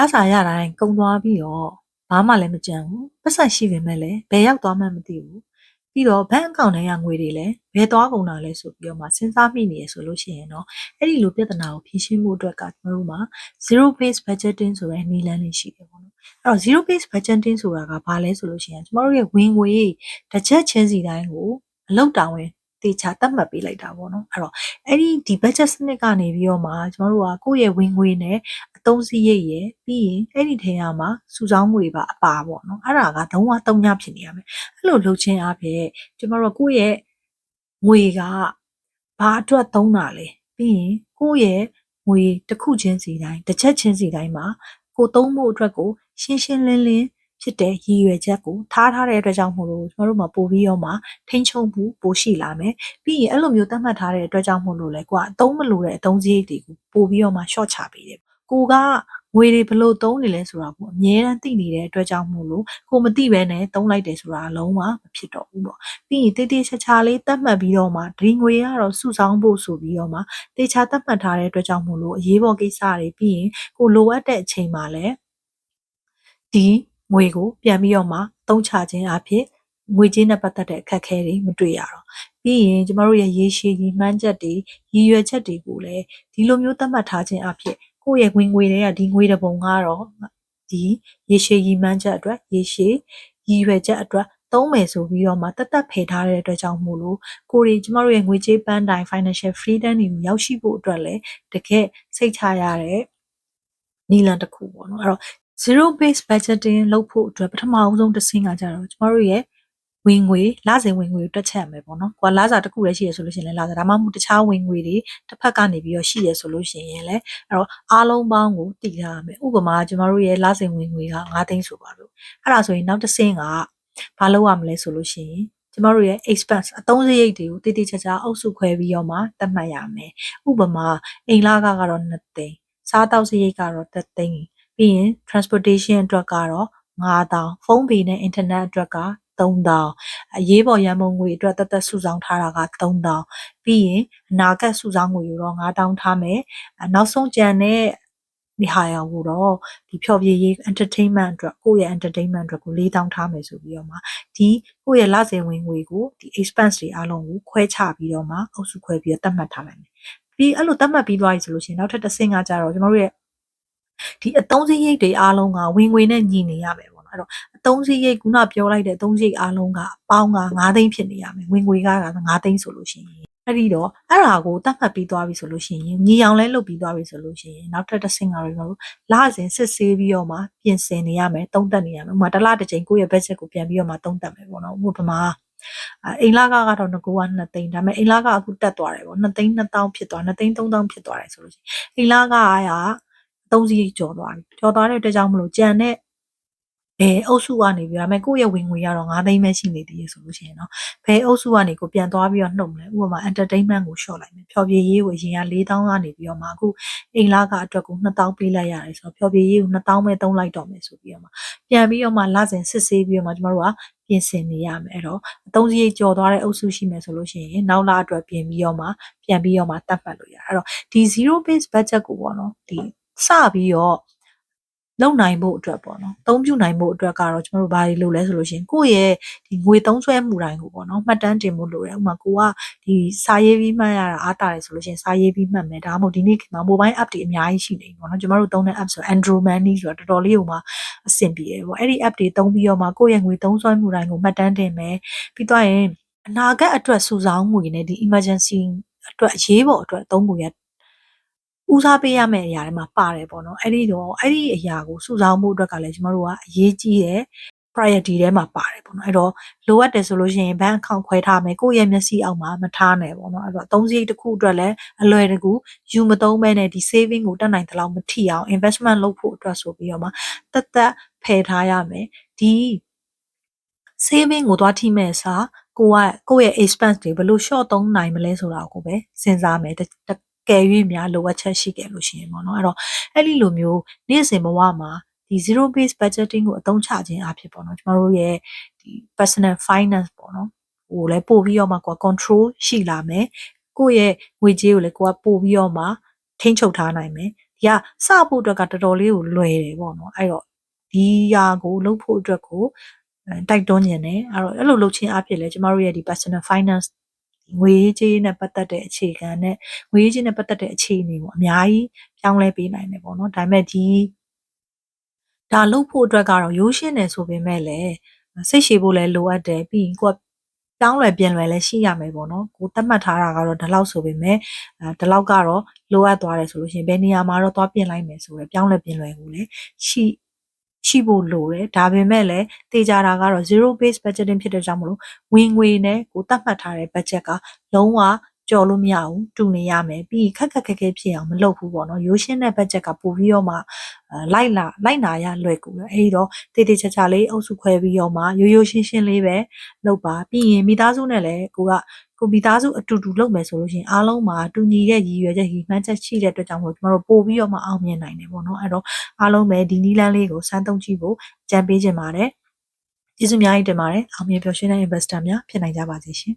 လာစာရတိုင်းကုံသွားပြီးတော့ဘာမှလည်းမကြံဘူးပတ်ဆက်ရှိပေမဲ့လည်းဘယ်ရောက်သွားမှမသိဘူးပြီးတော့ဘဏ်အကောင့်ထဲကငွေတွေလည်းဘယ်သွားကုန်တာလဲဆိုပြီးတော့မှစဉ်းစားမိနေရဆိုလို့ရှိရင်တော့အဲ့ဒီလိုပြဿနာကိုဖြေရှင်းဖို့အတွက်ကကျွန်တော်တို့မှာ zero based budgeting ဆိုတဲ့နည်းလမ်းလေးရှိတယ်ပေါ့နော်အဲ့တော့ zero based budgeting ဆိုတာကဘာလဲဆိုလို့ရှိရင်ကျွန်တော်တို့ရဲ့ဝင်ငွေတစ်ချက်ချင်းစီတိုင်းကိုအလောက်တောင်းဝင် တေချာတတ်မှတ်ပေးလိုက်တာပေါ့နော်အဲ့တော့အဲ့ဒီဒီ budget စနစ်ကနေပြီးတော့မှကျွန်တော်တို့ကကိုယ့်ရဲ့ဝင်ငွေနဲ့အသုံးစရိတ်ရယ်ပြီးရင်အဲ့ဒီထဲမှာစုဆောင်းငွေပါအပါပေါ့နော်အဲ့ဒါကဒုံဝတုံညဖြစ်နေရမယ်အဲ့လိုလုပ်ချင်းအဖြစ်ကျွန်တော်တို့ကိုယ့်ရဲ့ငွေကဘာအတွက်သုံးတာလဲပြီးရင်ကိုယ့်ရဲ့ငွေတစ်ခုချင်းစီတိုင်းတစ်ချက်ချင်းစီတိုင်းမှာကိုသုံးဖို့အတွက်ကိုရှင်းရှင်းလင်းလင်း ဖြစ်တဲ့ရည်ရွယ်ချက်ကိုထားထားတဲ့အတွက်ကြောင့်မို့လို့ကျွန်တော်တို့မှာပို့ပြီးတော့မှထိန်းချုပ်မှုပိုရှိလာမယ်ပြီးရင်အဲ့လိုမျိုးသတ်မှတ်ထားတဲ့အတွက်ကြောင့်မို့လို့လဲကိုကအသုံးမလိုတဲ့အသုံးစရိတ်တွေကိုပို့ပြီးတော့မှ short ချပေးတယ်ကိုကငွေတွေဘလို့သုံးနေလဲဆိုတာကိုအမြဲတမ်းသိနေတဲ့အတွက်ကြောင့်မို့လို့ကိုမသိဘဲနဲ့သုံးလိုက်တယ်ဆိုတာအလုံးဝမဖြစ်တော့ဘူးပေါ့ပြီးရင်တေးသေးချာချာလေးသတ်မှတ်ပြီးတော့မှဒီငွေကတော့စုဆောင်းဖို့ဆိုပြီးတော့မှတေချာသတ်မှတ်ထားတဲ့အတွက်ကြောင့်မို့လို့အရေးပေါ်ကိစ္စတွေပြီးရင်ကိုလိုအပ်တဲ့အချိန်မှာလည်းဒီ ငွေကိုပြန်ပြီးတော့မှသုံးချခြင်းအဖြစ်ငွေကြေးနဲ့ပတ်သက်တဲ့အခက်အခဲတွေမတွေ့ရတော့ပြီးရင်ကျမတို့ရဲ့ရေရှည်ရည်မှန်းချက်တွေရည်ရွယ်ချက်တွေကိုလည်းဒီလိုမျိုးသတ်မှတ်ထားခြင်းအဖြစ်ကိုယ့်ရဲ့ဝင်ငွေတွေကဒီငွေတပုံကတော့ဒီရေရှည်ရည်မှန်းချက်အတွက်ရေရှည်ရည်ရွယ်ချက်အတွက်သုံးမယ်ဆိုပြီးတော့မှတတ်တတ်ဖယ်ထားတဲ့အတွက်ကြောင့်မို့လို့ကိုရီကျမတို့ရဲ့ငွေကြေးပန်းတိုင် financial freedom တွေကိုရောက်ရှိဖို့အတွက်လည်းတကယ်စိတ်ချရတဲ့နီလန်တစ်ခုပေါ့နော်အဲ့တော့ zero based budgeting လုပ်ဖို့အတွက်ပထမအဆုံးတစ်ဆင့်ကကြတော့ကျမတို့ရဲ့ဝင်ငွေလစဉ်ဝင်ငွေကိုတွက်ချက်ရမယ်ပေါ့နော်။ကိုကလစာတစ်ခုလည်းရှိရဆိုလို့ရှိရင်လည်းလစာဒါမှမဟုတ်တခြားဝင်ငွေတွေတစ်ဖက်ကနေပြီးတော့ရှိရဆိုလို့ရှိရင်လည်းအဲ့တော့အားလုံးပေါင်းကိုတည်ထားရမယ်။ဥပမာကျမတို့ရဲ့လစဉ်ဝင်ငွေက9သိန်းဆိုပါလို့။အဲ့ဒါဆိုရင်နောက်တစ်ဆင့်ကဘာလုပ်ရမလဲဆိုလို့ရှိရင်ကျမတို့ရဲ့ expense အသုံးစရိတ်တွေကိုတိတိကျကျအုပ်စုခွဲပြီးတော့မှသတ်မှတ်ရမယ်။ဥပမာအိမ်လကကတော့2သိန်း။စားတောက်စရိတ်ကတော့3သိန်း။ ပြီးရင် transportation အတွက်ကတော့9000ဖုန်းဘီနဲ့ internet အတွက်က3000အရေးပေါ်ရန်ပုံငွေအတွက်တသက်စုဆောင်းထားတာက3000ပြီးရင်အနာဂတ်စုဆောင်းငွေကိုတော့9000ထားမယ်နောက်ဆုံးကြံတဲ့ဒီဟာရောကိုတော့ဒီဖြော်ပြရေး entertainment အတွက်ကိုယ့်ရဲ့ entertainment အတွက်ကို4000ထားမယ်ဆိုပြီးတော့မှဒီကိုယ့်ရဲ့လစဉ်ဝင်ငွေကိုဒီ expense တွေအားလုံးကိုခွဲခြားပြီးတော့မှအုပ်စုခွဲပြီးတော့သတ်မှတ်ထားလိုက်မယ်ပြီးအဲ့လိုသတ်မှတ်ပြီးသွားပြီဆိုလို့ရှိရင်နောက်ထပ်တစ်ဆင့်ကကြတော့ကျွန်တော်တို့ရဲ့ ဒီအသုံးစရိတ်တွေအားလုံးကဝင်ငွေနဲ့ညီနေရမယ်ပေါ့နော်အဲ့တော့အသုံးစရိတ်ခုနပြောလိုက်တဲ့အသုံးစရိတ်အားလုံးကပေါင်းက9သိန်းဖြစ်နေရမယ်ဝင်ငွေက9သိန်းဆိုလို့ရှိရင်အဲ့ဒီတော့အဲ့ဒါကိုတတ်မှတ်ပြီးသွားပြီဆိုလို့ရှိရင်ညီအောင်လဲလုပ်ပြီးသွားပြီဆိုလို့ရှိရင်နောက်ထပ်တစ်ဆင့်ကတော့လစဉ်စစ်ဆေးပြီးတော့မှပြင်ဆင်နေရမယ်သုံးသပ်နေရမယ်ဥပမာတစ်လတစ်ချိန်ကိုယ့်ရဲ့ budget ကိုပြန်ပြီးတော့မှသုံးသပ်မယ်ပေါ့နော်ဥပမာအိမ်လကကတော့ငကူက2သိန်းဒါပေမဲ့အိမ်လကအခုတက်သွားတယ်ပေါ့2သိန်း2000ဖြစ်သွား2သိန်း3000ဖြစ်သွားတယ်ဆိုလို့ရှိရင်အိမ်လကက 3စီးကျော်သွားပြီကျော်သွားတဲ့အတွက်ကြောင့်မလို့ကြံတဲ့အဲအုပ်စုကနေပြီးရမယ်ကိုယ့်ရဲ့ဝင်ငွေရတော့9သိန်းပဲရှိနေသေးရဆိုလို့ရှိရင်နော်ဘယ်အုပ်စုကနေကိုပြန်သွားပြီးတော့နှုတ်မလဲဥပမာ entertainment ကို short လိုက်မယ်ဖြောပြေးရေးကိုရင်က4000ကနေပြီးတော့မှအခုအိမ်လာကအတွက်ကို2000ပေးလိုက်ရတယ်ဆိုတော့ဖြောပြေးရေးကို2000ပဲသုံးလိုက်တော့မယ်ဆိုပြီးတော့မှပြန်ပြီးတော့မှလစဉ်စစ်ဆေးပြီးတော့မှကျမတို့ကပြင်ဆင်နေရမယ်အဲ့တော့အသုံးစရိတ်ကျော်သွားတဲ့အုပ်စုရှိမယ်ဆိုလို့ရှိရင်နောက်လအတွက်ပြင်ပြီးတော့မှပြန်ပြီးတော့မှတတ်မှတ်လို့ရအဲ့တော့ဒီ zero base budget ကိုပေါ့နော်ဒီ စပြီးတော့လုံနိုင်ဖို့အတွက်ပေါ့နော်။သုံးပြုနိုင်ဖို့အတွက်ကတော့ကျွန်တော်တို့ဘာတွေလုပ်လဲဆိုလို့ရှိရင်ကိုယ့်ရဲ့ဒီငွေသုံးစွဲမှုတိုင်းကိုပေါ့နော်မှတ်တမ်းတင်ဖို့လိုတယ်။ဥပမာကိုကဒီစာရေးပြီးမှတ်ရတာအားတာတယ်ဆိုလို့ရှိရင်စာရေးပြီးမှတ်မယ်။ဒါမှမဟုတ်ဒီနေ့ခေတ်မှာ mobile app တွေအများကြီးရှိနေပြီပေါ့နော်။ကျွန်တော်တို့သုံးတဲ့ app ဆို Android Money ဆိုတော့တော်တော်လေးဟိုမှာအဆင်ပြေတယ်ပေါ့။အဲ့ဒီ app တွေသုံးပြီးတော့မှကိုယ့်ရဲ့ငွေသုံးစွဲမှုတိုင်းကိုမှတ်တမ်းတင်မယ်။ပြီးတော့ရင်အနာဂတ်အတွက်စုဆောင်းငွေနဲ့ဒီ emergency အတွက်အရေးပေါ်အတွက်သုံးငွေရ ဦးစားပေးရမယ့်အရာတွေမှာပါတယ်ပေါ့နော်အဲ့ဒီတော့အဲ့ဒီအရာကိုစုဆောင်းဖို့အတွက်ကလည်းကျွန်တော်တို့ကအရေးကြီးတဲ့ priority ထဲမှာပါတယ်ပေါ့နော်အဲ့တော့လိုအပ်တယ်ဆိုလို့ရှိရင် bank account ခွဲထားမယ်ကိုယ့်ရဲ့မျက်စိအောက်မှာမထားနဲ့ပေါ့နော်အဲ့တော့အသုံးစရိတ်တစ်ခုအတွက်လည်းအလွယ်တကူယူမသုံးမဲနဲ့ဒီ saving ကိုတက်နိုင်သလောက်မထိအောင် investment လုပ်ဖို့အတွက်ဆိုပြီးတော့မှတတ်တက်ဖယ်ထားရမယ်ဒီ saving ကိုသွားထိမဲ့စာကိုကကိုယ့်ရဲ့ expense တွေဘယ်လို short သုံးနိုင်မလဲဆိုတာကိုပဲစဉ်းစားမယ် ကယ်၍များလိုအပ်ချက်ရှိခဲ့လို့ရှိရင်ပေါ့နော်အဲ့တော့အဲ့ဒီလိုမျိုးနေ့စဉ်ဘဝမှာဒီ zero based budgeting ကိုအသုံးချခြင်းအဖြစ်ပေါ့နော်ကျမတို့ရဲ့ဒီ personal finance ပေါ့နော်ဟိုလည်းပို့ပြီးတော့မှကိုယ် control ရှိလာမယ်ကိုယ့်ရဲ့ငွေကြေးကိုလည်းကိုယ်ကပို့ပြီးတော့မှထိန်းချုပ်ထားနိုင်မယ်ဒီဒီကစဖို့အတွက်ကတော်တော်လေးကိုလွယ်တယ်ပေါ့နော်အဲ့တော့ဒီယာကိုလုပ်ဖို့အတွက်ကိုအဲတိုက်တွန်းနေတယ်အဲ့တော့အဲ့လိုလုပ်ချင်းအဖြစ်လဲကျမတို့ရဲ့ဒီ personal finance ငွေရေးကြေးနဲ့ပတ်သက်တဲ့အခြေခံနဲ့ငွေရေးကြေးနဲ့ပတ်သက်တဲ့အခြေအနေကိုအများကြီးပြောင်းလဲပေးနိုင်တယ်ပေါ့နော်ဒါပေမဲ့ဒီဒါလုပ်ဖို့အတွက်ကတော့ရိုးရှင်းတယ်ဆိုပေမဲ့လည်းစိတ်ရှည်ဖို့လည်းလိုအပ်တယ်ပြီးရင်ကိုကပြောင်းလဲပြင်လွယ်လည်းရှိရမယ်ပေါ့နော်ကိုသတ်မှတ်ထားတာကတော့ဒီလောက်ဆိုပေမဲ့အဲဒီလောက်ကတော့လိုအပ်သွားတယ်ဆိုလို့ရှိရင်ဘယ်နေရာမှာတော့သွားပြင်လိုက်မယ်ဆိုရယ်ပြောင်းလဲပြင်လွယ်ကိုလည်းရှိ ရှိဖို့လိုတယ်ဒါပေမဲ့လည်းတေချာတာကတော့ zero base budgeting ဖြစ်တဲ့ကြောင့်မလို့ဝင်ငွေနဲ့ကိုသတ်မှတ်ထားတဲ့ budget ကလုံးဝကြော်လို့မရဘူးတူနေရမယ်ပြီးရင်ခက်ခက်ခဲခဲဖြစ်အောင်မလုပ်ဘူးပေါ့နော်ရိုးရှင်းတဲ့ budget ကပို့ပြီးတော့မှအဲလိုက်လာလိုက်နာရလွယ်ကူတယ်အဲဒီတော့တေတေချာချာလေးအုပ်စုခွဲပြီးတော့မှရိုးရိုးရှင်းရှင်းလေးပဲလုပ်ပါပြီးရင်မိသားစုနဲ့လည်းကိုက ကိုမိသားစုအတူတူလုပ်မယ်ဆိုလို့ရှိရင်အားလုံးမှာတူညီတဲ့ရည်ရွယ်ချက်ရည်မှန်းချက်ရှိတဲ့အတွက်ကြောင့်မို့ကျွန်တော်တို့ပို့ပြီးတော့မှအောင်မြင်နိုင်တယ်ပေါ့နော်အဲ့တော့အားလုံးပဲဒီနီးလန်းလေးကိုစမ်းသုံးကြည့်ဖို့ကြံပေးခြင်းပါတယ်ကျေးဇူးအများကြီးတင်ပါတယ်အောင်မြင်ပျော်ရွှင်တဲ့ investor များဖြစ်နိုင်ကြပါစေရှင်